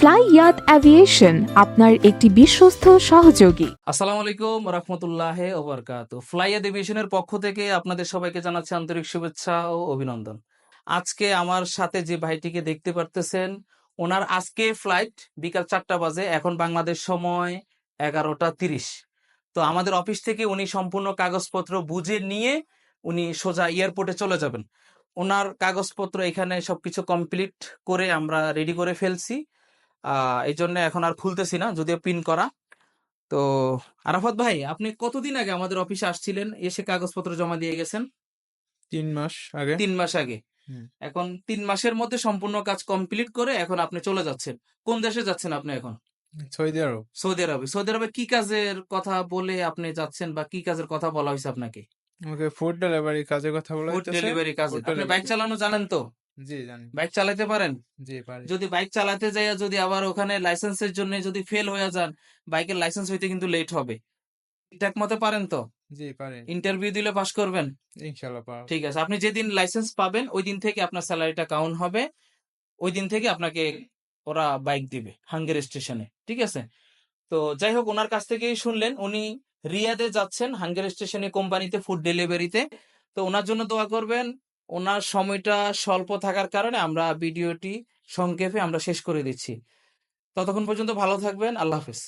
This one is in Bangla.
ফ্লাই ইয়াত অ্যাভিয়েশন আপনার একটি বিশ্বস্ত সহযোগী। আসসালামু আলাইকুম রহমতুল্লাহ ওবরকাত ফ্লাইয়া ডিভিশনের পক্ষ থেকে আপনাদের সবাইকে জানাচ্ছি আন্তরিক শুভেচ্ছা ও অভিনন্দন। আজকে আমার সাথে যে ভাইটিকে দেখতে পারতেছেন, ওনার আজকে ফ্লাইট বিকাল চারটা বাজে, এখন বাংলাদেশ সময় এগারোটা তিরিশ। তো আমাদের অফিস থেকে উনি সম্পূর্ণ কাগজপত্র বুঝে নিয়ে উনি সোজা এয়ারপোর্টে চলে যাবেন। ওনার কাগজপত্র এখানে সবকিছু কমপ্লিট করে আমরা রেডি করে ফেলছি। এই জন্য এখন আর খুলতেছি না যদিও পিন করা। তো আরাফাত ভাই আপনি কতদিন আগে আমাদের অফিসে আসছিলেন? এসে কাগজপত্র জমা দিয়ে গেছেন? তিন মাস আগে। তিন মাস আগে। এখন তিন মাসের মধ্যে সম্পূর্ণ কাজ কমপ্লিট করে এখন আপনি চলে যাচ্ছেন। কোন দেশে যাচ্ছেন আপনি এখন? Saudi Arab. সৌদি আরবে। সৌদি আরবে কি কাজের কথা বলে আপনি যাচ্ছেন বা কি কাজের কথা বলা হয়েছে আপনাকে? আমাকে ফুড ডেলিভারি কাজের কথা বলা ফুড ডেলিভারি কাজ। আপনি বাইক চালানো জানেন তো? জি জানি। বাইক চালাতে পারেন? জি পারি। যদি বাইক চালাতে যাই যদি আবার ওখানে লাইসেন্সের জন্য যদি ফেল হয়ে যান বাইকের লাইসেন্স হইতে কিন্তু লেট হবে। ঠিকঠাক মতো পারেন তো? জি ইন্টারভিউ দিলে পাস করবেন? ঠিক আছে আপনি যেদিন লাইসেন্স পাবেন ওই দিন থেকে আপনার স্যালারিটা কাউন্ট হবে। ওই দিন থেকে আপনাকে ওরা বাইক দিবে হাঙ্গের স্টেশনে ঠিক আছে? তো যাই হোক ওনার কাছ থেকেই শুনলেন। উনি রিয়াদে যাচ্ছেন হাঙ্গের স্টেশনে কোম্পানিতে ফুড ডেলিভারিতে তো ওনার জন্য দোয়া করবেন ওনার সময়টা স্বল্প থাকার কারণে আমরা ভিডিওটি সংক্ষেপে আমরা শেষ করে দিচ্ছি। ততক্ষণ পর্যন্ত ভালো থাকবেন, আল্লাহ হাফেজ।